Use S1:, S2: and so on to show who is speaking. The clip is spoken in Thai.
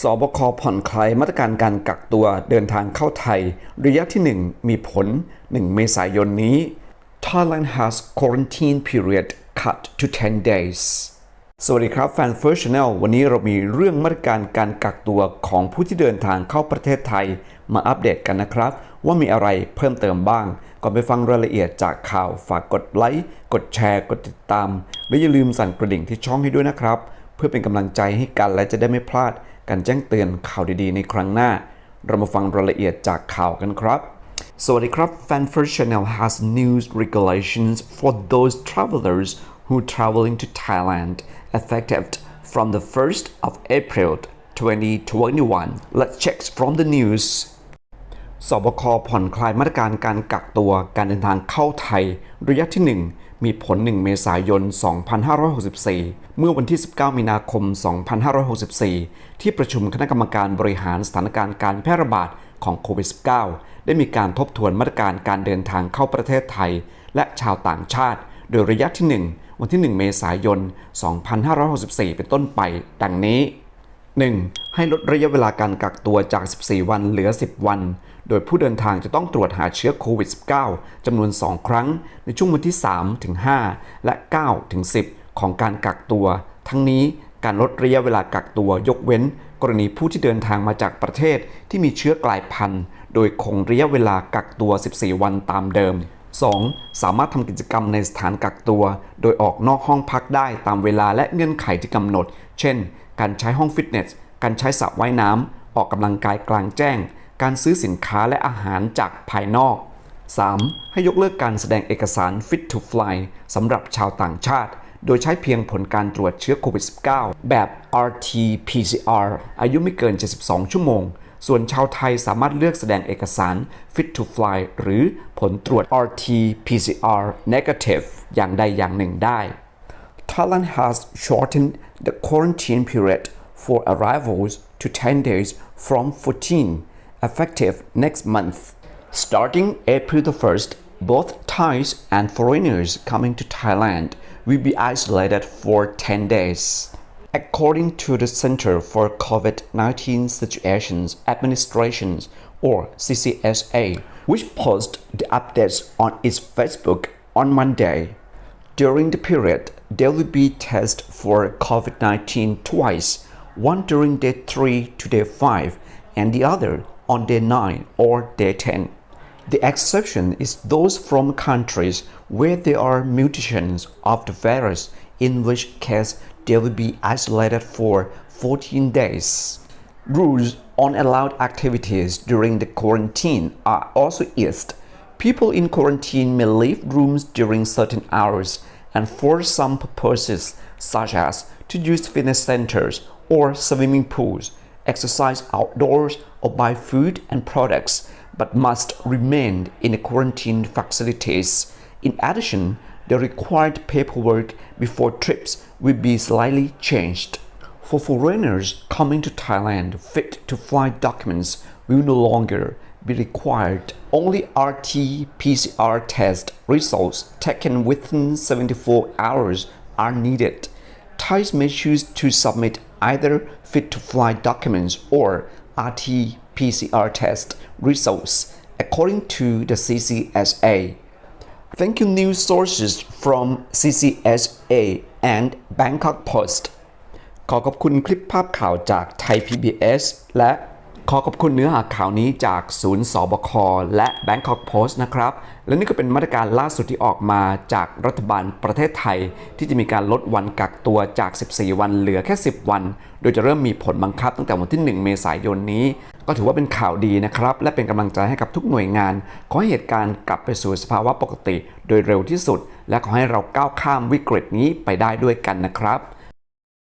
S1: สบคผ่อนคลายมาตรการการกักตัวเดินทางเข้าไทย ระยะที่ 1 มีผล 1 เมษายนนี้ Thailand has quarantine period cut to 10 days สวัสดีครับแฟน First Channel วันนี้เรามีเรื่องมาตรการการกักตัวของผู้ที่เดินทางเข้าประเทศไทย มาอัปเดตกันนะครับ ว่ามีอะไรเพิ่มเติมบ้าง ก่อนไปฟังรายละเอียดจากข่าวฝากกดไลค์กดแชร์กดติดตาม และอย่าลืมสั่นกระดิ่งที่ช่องให้ด้วยนะครับ เพื่อเป็นกำลังใจให้กันและจะได้ไม่พลาด การแจ้งเตือนข่าวดีๆ ในครั้งหน้า เรามาฟังรายละเอียดจากข่าวกันครับ สวัสดีครับ Fan First Channel has news regulations for those travelers who traveling to Thailand effective from the 1st of April 2021. Let's check from the news. สบคผ่อนคลายมาตรการการกักตัวการเดินทางเข้าไทย ระยะที่ 1 มีผล 1 เมษายน 2564 เมื่อวันที่ 19 มีนาคม 2564 ที่ประชุมคณะกรรมการบริหารสถานการณ์การแพร่ระบาดของโควิด -19 ได้มีการทบทวนมาตรการการเดินทางเข้าประเทศไทย และชาวต่างชาติ โดยระยะที่ 1 วันที่ 1 เมษายน 2564 เป็นต้นไป ดังนี้ 1. ให้ลดระยะเวลาการกักตัวจาก 14 วันเหลือ 10 วัน โดยผู้เดินทางจะต้องตรวจหาเชื้อโควิด -19 จำนวน 2 ครั้ง ในช่วงวันที่ 3 ถึง 5 และ 9 ถึง 10 ของการกักตัว ทั้งนี้การลดระยะเวลากักตัวยกเว้น กรณีผู้ที่เดินทางมาจากประเทศที่มีเชื้อกลายพันธุ์ โดยคงระยะเวลากักตัว 14 วันตามเดิม 2. สามารถทำกิจกรรมในสถานกักตัว โดยออกนอกห้องพักได้ตามเวลาและเงื่อนไขที่กำหนด เช่น การใช้ห้องฟิตเนส การใช้สระว่ายน้ำ ออกกำลังกายกลางแจ้ง การซื้อสินค้าและอาหารจากภายนอก 3. ให้ยกเลิกการแสดงเอกสาร Fit to Fly สำหรับชาวต่างชาติ โดยใช้เพียงผลการตรวจเชื้อโควิด -19 แบบ RT-PCR อายุไม่เกิน 72 ชั่วโมง ส่วนชาวไทยสามารถเลือกแสดงเอกสาร Fit to Fly หรือผลตรวจ RT-PCR negative อย่างใดอย่างหนึ่งได้ Thailand has shortened the quarantine period for arrivals to 10 days from 14, effective next month. Starting April the 1st, both Thais and foreigners coming to Thailand will be isolated for 10 days. According to the Center for COVID-19 Situations Administrations or CCSA, which posted the updates on its Facebook on Monday. During the period, be tests for COVID 19 twice, one during day 3 to day 5, and the other on day 9 or day 10. The exception is those from countries where there are mutations of the virus, in which case they will be isolated for 14 days. Rules on allowed activities during the quarantine are also eased. People in quarantine may leave rooms during certain hours and for some purposes, such as to use fitness centers or swimming pools, exercise outdoors, or buy food and products, but must remain in the quarantine facilities. In addition, the required paperwork before trips will be slightly changed. For foreigners coming to Thailand, fit to fly documents will no longer be required. Only RT PCR test results taken within 74 hours are needed. Thais may choose to submit either fit to fly documents or RT PCR test results according to the CCSA. Thank you news sources from CCSA and Bangkok Post ขอขอบคุณคลิปภาพข่าวจากไทย PBS และ ขอขอบคุณเนื้อหาข่าวนี้จากศูนย์สบค และ Bangkok Post นะครับ และนี่ก็เป็นมาตรการล่าสุดที่ออกมาจากรัฐบาลประเทศไทย ที่จะมีการลดวันกักตัวจาก 14 วันเหลือแค่ 10 วัน โดยจะเริ่มมีผลบังคับตั้งแต่วันที่ 1 เมษายนนี้ ก็ถือว่าเป็นข่าวดีนะครับ และเป็นกำลังใจให้กับทุกหน่วยงาน ขอให้เหตุการณ์กลับไปสู่สภาวะปกติ โดยเร็วที่สุด และขอให้เราก้าวข้ามวิกฤตนี้ไปได้ด้วยกันนะครับ